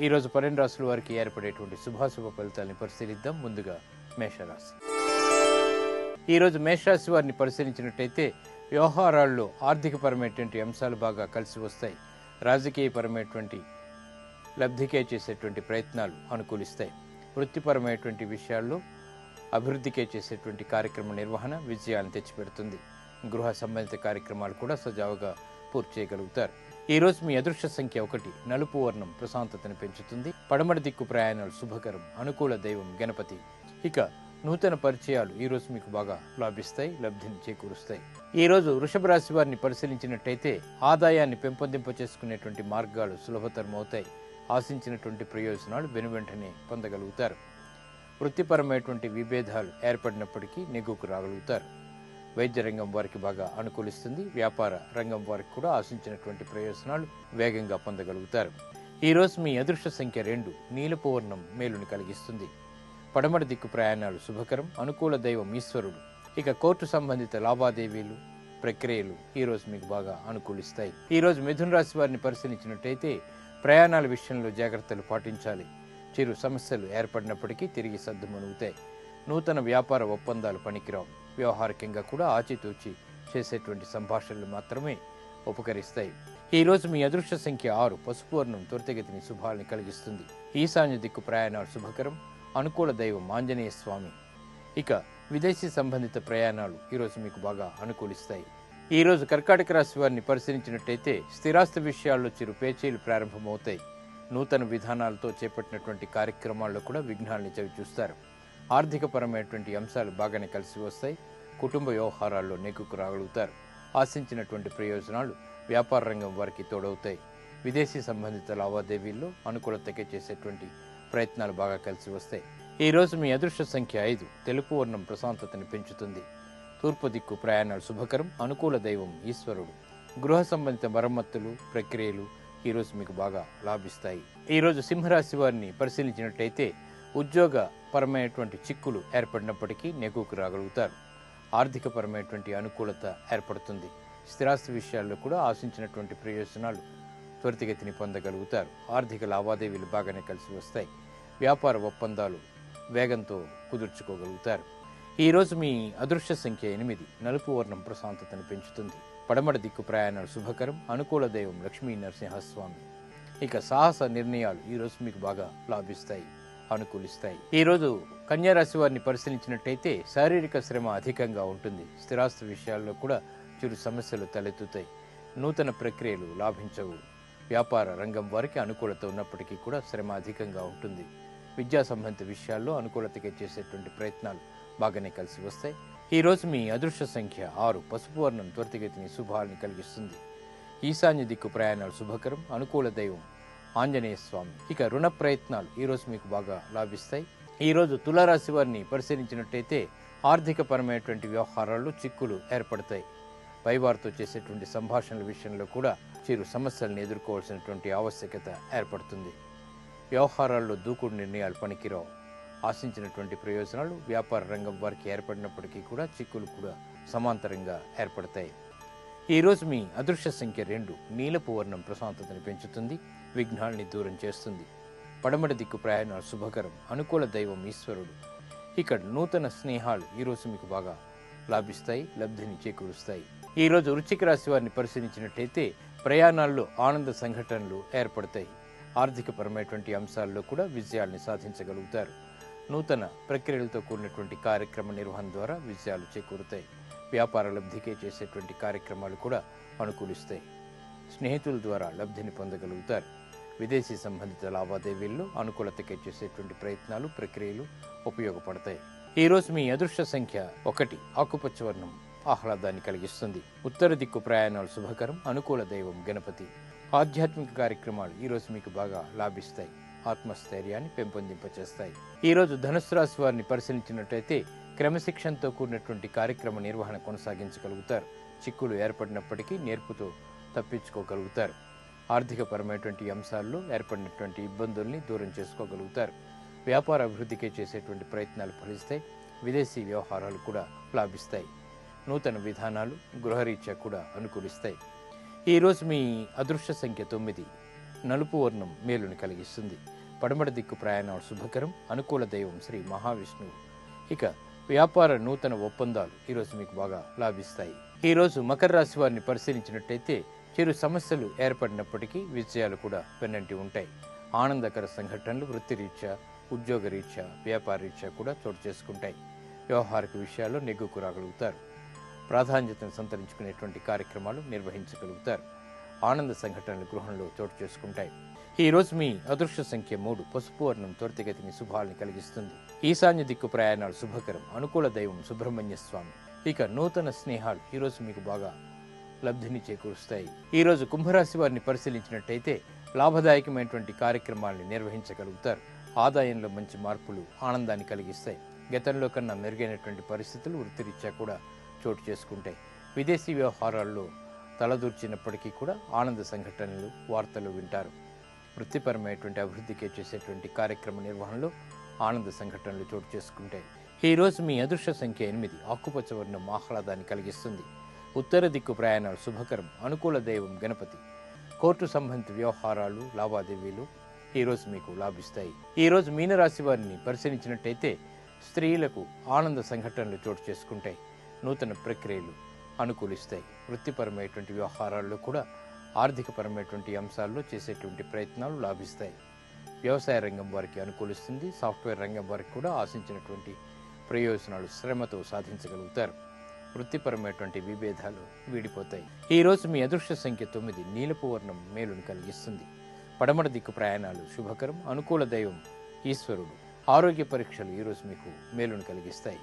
ఈ రోజు పన్నెండు రాసుల వారికి ఏర్పడేటువంటి శుభాశుభ ఫలితాలను పరిశీలిద్దాం. ముందుగా మేషరాశి. ఈ రోజు మేషరాశి వారిని పరిశీలించినట్టయితే వ్యవహారాల్లో ఆర్థికపరమైనటువంటి అంశాలు బాగా కలిసి వస్తాయి. రాజకీయపరమైనటువంటి లబ్ధికే చేసేటువంటి ప్రయత్నాలు అనుకూలిస్తాయి. వృత్తిపరమైనటువంటి విషయాల్లో అభివృద్ధికే చేసేటువంటి కార్యక్రమ నిర్వహణ విజయాన్ని తెచ్చిపెడుతుంది. గృహ సంబంధిత కార్యక్రమాలు కూడా సజావుగా పూర్తి చేయగలుగుతారు. ఈరోజు మీ అదృష్ట సంఖ్య ఒకటి. నలుపు వర్ణం ప్రశాంతతను పెంచుతుంది. పడమటి దిక్కు ప్రయాణాలు శుభకరం. అనుకూల దైవం గణపతి. ఇక నూతన పరిచయాలు ఈరోజు మీకు బాగా లాభిస్తాయి లబ్ధిని చేకూరుస్తాయి. ఈ రోజు వృషభ రాశి వారిని పరిశీలించినట్టయితే ఆదాయాన్ని పెంపొందింప చేసుకునేటువంటి మార్గాలు సులభతరం అవుతాయి ఆశించినటువంటి ప్రయోజనాలు వెనువెంటనే పొందగలుగుతారు. వృత్తిపరమైనటువంటి విభేదాలు ఏర్పడినప్పటికీ నెగ్గుకు రాగలుగుతారు. వైద్య రంగం వారికి బాగా అనుకూలిస్తుంది. వ్యాపార రంగం వారికి కూడా ఆశించినటువంటి ప్రయోజనాలు వేగంగా పొందగలుగుతారు. ఈ రోజు మీ అదృష్ట సంఖ్య రెండు నీలపువర్ణం మేలుని కలిగిస్తుంది. పడమటి దిక్కు ప్రయాణాలు శుభకరం. అనుకూల దైవం ఈశ్వరుడు. ఇక కోర్టు సంబంధిత లావాదేవీలు ప్రక్రియలు ఈ రోజు మీకు బాగా అనుకూలిస్తాయి. ఈ రోజు మిథున రాశి వారిని పరిశీలించినట్టయితే ప్రయాణాల విషయంలో జాగ్రత్తలు పాటించాలి. చిరు సమస్యలు ఏర్పడినప్పటికీ తిరిగి సర్దుమనుగుతాయి నూతన వ్యాపార ఒప్పందాలు పనికిరావు. వ్యవహారికంగా కూడా ఆచితూచి చేసేటువంటి సంభాషణలు మాత్రమే ఉపకరిస్తాయి. ఈరోజు మీ అదృష్ట సంఖ్య ఆరు పసుపు వర్ణం త్వరితగతిని శుభాల్ని కలిగిస్తుంది. ఈశాన్య దిక్కు ప్రయాణాలు శుభకరం. అనుకూల దైవం ఆంజనేయ స్వామి. ఇక విదేశీ సంబంధిత ప్రయాణాలు ఈరోజు మీకు బాగా అనుకూలిస్తాయి. ఈ రోజు కర్కాటక రాశి వారిని పరిశీలించినట్టయితే స్థిరాస్తి విషయాల్లో చిరు పేచీలు ప్రారంభమవుతాయి. నూతన విధానాలతో చేపట్టినటువంటి కార్యక్రమాల్లో కూడా విఘ్నాల్ని చవి చూస్తారు ఆర్థికపరమైనటువంటి అంశాలు బాగానే కలిసి వస్తాయి. కుటుంబ వ్యవహారాల్లో నెగ్గుకు రాగలుగుతారు. ఆశించినటువంటి ప్రయోజనాలు వ్యాపార రంగం వారికి తోడవుతాయి. విదేశీ సంబంధిత లావాదేవీల్లో అనుకూలతకే చేసేటువంటి ప్రయత్నాలు బాగా కలిసి వస్తాయి. ఈ రోజు మీ అదృష్ట సంఖ్య ఐదు. తెలుపు వర్ణం ప్రశాంతతని పెంచుతుంది. తూర్పు దిక్కు ప్రయాణాలు శుభకరం. అనుకూల దైవం ఈశ్వరుడు. గృహ సంబంధిత మరమ్మతులు ప్రక్రియలు ఈ రోజు మీకు బాగా లాభిస్తాయి. ఈ రోజు సింహరాశి వారిని పరిశీలించినట్టయితే ఉద్యోగ పరమైనటువంటి చిక్కులు ఏర్పడినప్పటికీ నెగ్గుకు రాగలుగుతారు. ఆర్థికపరమైనటువంటి అనుకూలత ఏర్పడుతుంది. స్థిరాస్తి విషయాల్లో కూడా ఆశించినటువంటి ప్రయోజనాలు త్వరితగతిని పొందగలుగుతారు. ఆర్థిక లావాదేవీలు బాగానే కలిసి వస్తాయి. వ్యాపార ఒప్పందాలు వేగంతో కుదుర్చుకోగలుగుతారు. ఈ రోజు మీ అదృశ్య సంఖ్య ఎనిమిది. నలుపు వర్ణం ప్రశాంతతను పెంచుతుంది. పడమడ దిక్కు ప్రయాణాలు శుభకరం. అనుకూల దైవం లక్ష్మీ నరసింహస్వామి. ఇక సాహస నిర్ణయాలు ఈ రోజు మీకు బాగా లాభిస్తాయి. అనుకూలిస్తాయి. ఈ రోజు వారిని పరిశీలించినట్టయితే శారీరక శ్రమ అధికంగా ఉంటుంది. స్థిరాస్తి విషయాల్లో కూడా చిరు సమస్యలు తలెత్తుతాయి. నూతన ప్రక్రియలు లాభించవు. వ్యాపార రంగం వారికి అనుకూలత ఉన్నప్పటికీ కూడా శ్రమ అధికంగా ఉంటుంది. విద్యా సంబంధిత విషయాల్లో అనుకూలతగా చేసేటువంటి ప్రయత్నాలు బాగానే కలిసి వస్తాయి. ఈ రోజు మీ అదృష్ట సంఖ్య ఆరు. పసుపు వర్ణం త్వరితగతిని శుభాలని కలిగిస్తుంది. ఈశాన్య దిక్కు ప్రయాణాలు శుభకరం. అనుకూల దైవం ఆంజనేయ స్వామి. ఇక రుణ ప్రయత్నాలు ఈరోజు మీకు బాగా లాభిస్తాయి. ఈరోజు తులారాశి వారిని పరిశీలించినట్టయితే ఆర్థిక పరమైనటువంటి వ్యవహారాల్లో చిక్కులు ఏర్పడతాయి. పైవారితో చేసేటువంటి సంభాషణల విషయంలో కూడా చిరు సమస్యలను ఎదుర్కోవాల్సినటువంటి ఆవశ్యకత ఏర్పడుతుంది. వ్యవహారాల్లో దూకుడు నిర్ణయాలు పనికిరావు. ఆశించినటువంటి ప్రయోజనాలు వ్యాపార రంగం వారికి ఏర్పడినప్పటికీ కూడా చిక్కులు కూడా సమాంతరంగా ఏర్పడతాయి. ఈరోజు మీ అదృశ్య సంఖ్య రెండు నీలపు వర్ణం ప్రశాంతతని పెంచుతుంది విఘ్నాల్ని దూరం చేస్తుంది. పడమటి దిక్కు ప్రయాణాలు శుభకరం అనుకూల దైవం ఈశ్వరుడు. ఇక్కడ నూతన స్నేహాలు ఈరోజు మీకు బాగా లాభిస్తాయి లబ్ధిని చేకూరుస్తాయి. ఈ రోజు వృశ్చిక రాశి వారిని పరిశీలించినట్టయితే ప్రయాణాల్లో ఆనంద సంఘటనలు ఏర్పడతాయి. ఆర్థికపరమైనటువంటి అంశాల్లో కూడా విజయాల్ని సాధించగలుగుతారు. నూతన ప్రక్రియలతో కూడినటువంటి కార్యక్రమ నిర్వహణ ద్వారా విజయాలు చేకూరుతాయి. వ్యాపార లబ్ధికే చేసేటువంటి కార్యక్రమాలు కూడా అనుకూలిస్తాయి. స్నేహితుల ద్వారా లబ్ధిని పొందగలుగుతారు. విదేశీ సంబంధిత లావాదేవీల్లో అనుకూలతకే చేసేటువంటి ప్రయత్నాలు ప్రక్రియలు ఉపయోగపడతాయి. ఈరోజు మీ అదృష్ట సంఖ్య ఒకటి. ఆకుపచ్చ వర్ణం ఆహ్లాదాన్ని కలిగిస్తుంది. ఉత్తర దిక్కు ప్రయాణాలు శుభకరం అనుకూల దైవం గణపతి. ఆధ్యాత్మిక కార్యక్రమాలు ఈరోజు మీకు బాగా లాభిస్తాయి. ఆత్మస్థైర్యాన్ని పెంపొందింపచేస్తాయి. ఈ రోజు ధనుసు రాశి వారిని పరిశీలించినట్టయితే క్రమశిక్షణతో కూడినటువంటి కార్యక్రమ నిర్వహణ కొనసాగించగలుగుతారు. చిక్కులు ఏర్పడినప్పటికీ నేర్పుతో తప్పించుకోగలుగుతారు. ఆర్థికపరమైనటువంటి అంశాల్లో ఏర్పడినటువంటి ఇబ్బందుల్ని దూరం చేసుకోగలుగుతారు. వ్యాపార అభివృద్ధికే చేసేటువంటి ప్రయత్నాలు ఫలిస్తాయి. విదేశీ వ్యవహారాలు కూడా లాభిస్తాయి. నూతన విధానాలు గృహరీత్యా కూడా అనుకూలిస్తాయి. ఈరోజు మీ అదృష్ట సంఖ్య తొమ్మిది. నలుపు వర్ణం మేలుని కలిగిస్తుంది. పడమటి దిక్కు ప్రయాణం శుభకరం. అనుకూల దైవం శ్రీ మహావిష్ణువు. ఇక వ్యాపార నూతన ఒప్పందాలు ఈరోజు మీకు బాగా లాభిస్తాయి. ఈరోజు మకర రాశి వారిని పరిశీలించినట్టయితే చిరు సమస్యలు ఏర్పడినప్పటికీ విజయాలు కూడా వెన్నంటి ఉంటాయి. ఆనందకర సంఘటనలు వృత్తిరీత్యా ఉద్యోగరీత్యా వ్యాపారరీత్యా కూడా చోటు చేసుకుంటాయి. వ్యవహారిక విషయాల్లో నెగ్గుకు రాగలుగుతారు. ప్రాధాన్యతను సంతరించుకునేటువంటి కార్యక్రమాలు నిర్వహించగలుగుతారు. ఆనంద సంఘటనలు గృహంలో చోటు చేసుకుంటాయి. ఈరోజు మీ అదృష్ట సంఖ్య మూడు. పసుపు వర్ణం త్వరితగతిని శుభాల్ని కలిగిస్తుంది. ఈశాన్య దిక్కు ప్రయాణాలు శుభకరం. అనుకూల దైవం సుబ్రహ్మణ్య స్వామి. ఇక నూతన స్నేహాలు ఈరోజు మీకు బాగా లబ్ధిని చేకూరుస్తాయి. ఈ రోజు కుంభరాశి వారిని పరిశీలించినట్టయితే లాభదాయకమైనటువంటి కార్యక్రమాల్ని నిర్వహించగలుగుతారు. ఆదాయంలో మంచి మార్పులు ఆనందాన్ని కలిగిస్తాయి. గతంలో కన్నా మెరుగైనటువంటి పరిస్థితులు వృత్తిరీత్యా కూడా చోటు చేసుకుంటాయి. విదేశీ వ్యవహారాల్లో తలదూర్చినప్పటికీ కూడా ఆనంద సంఘటనలు వార్తలు వింటారు. వృత్తిపరమైనటువంటి అభివృద్ధికి చేసేటువంటి కార్యక్రమ నిర్వహణలో ఆనంద సంఘటనలు చోటు చేసుకుంటాయి ఈరోజు మీ అదృష్ట సంఖ్య ఎనిమిది. ఆకుపచ్చ వర్ణం ఆహ్లాదాన్ని కలిగిస్తుంది. ఉత్తర దిక్కు ప్రయాణాలు శుభకరం. అనుకూల దైవం గణపతి. కోర్టు సంబంధిత వ్యవహారాలు లావాదేవీలు ఈరోజు మీకు లాభిస్తాయి. ఈ రోజు మీనరాశి వారిని పరిశీలించినట్టయితే స్త్రీలకు ఆనంద సంఘటనలు చోటు చేసుకుంటాయి. నూతన ప్రక్రియలు అనుకూలిస్తాయి. వృత్తిపరమైనటువంటి వ్యవహారాల్లో కూడా ఆర్థికపరమైనటువంటి అంశాల్లో చేసేటువంటి ప్రయత్నాలు లాభిస్తాయి. వ్యవసాయ రంగం వారికి అనుకూలిస్తుంది. సాఫ్ట్వేర్ రంగం వారికి కూడా ఆశించినటువంటి ప్రయోజనాలు శ్రమతో సాధించగలుగుతారు. వృత్తిపరమైనటువంటి విభేదాలు వీడిపోతాయి. ఈ రోజు మీ అదృష్ట సంఖ్య తొమ్మిది నీలపు వర్ణం మేలును కలిగిస్తుంది. పడమడ దిక్కు ప్రయాణాలు శుభకరం. అనుకూల దైవం ఈశ్వరుడు. ఆరోగ్య పరీక్షలు ఈరోజు మీకు మేలును కలిగిస్తాయి.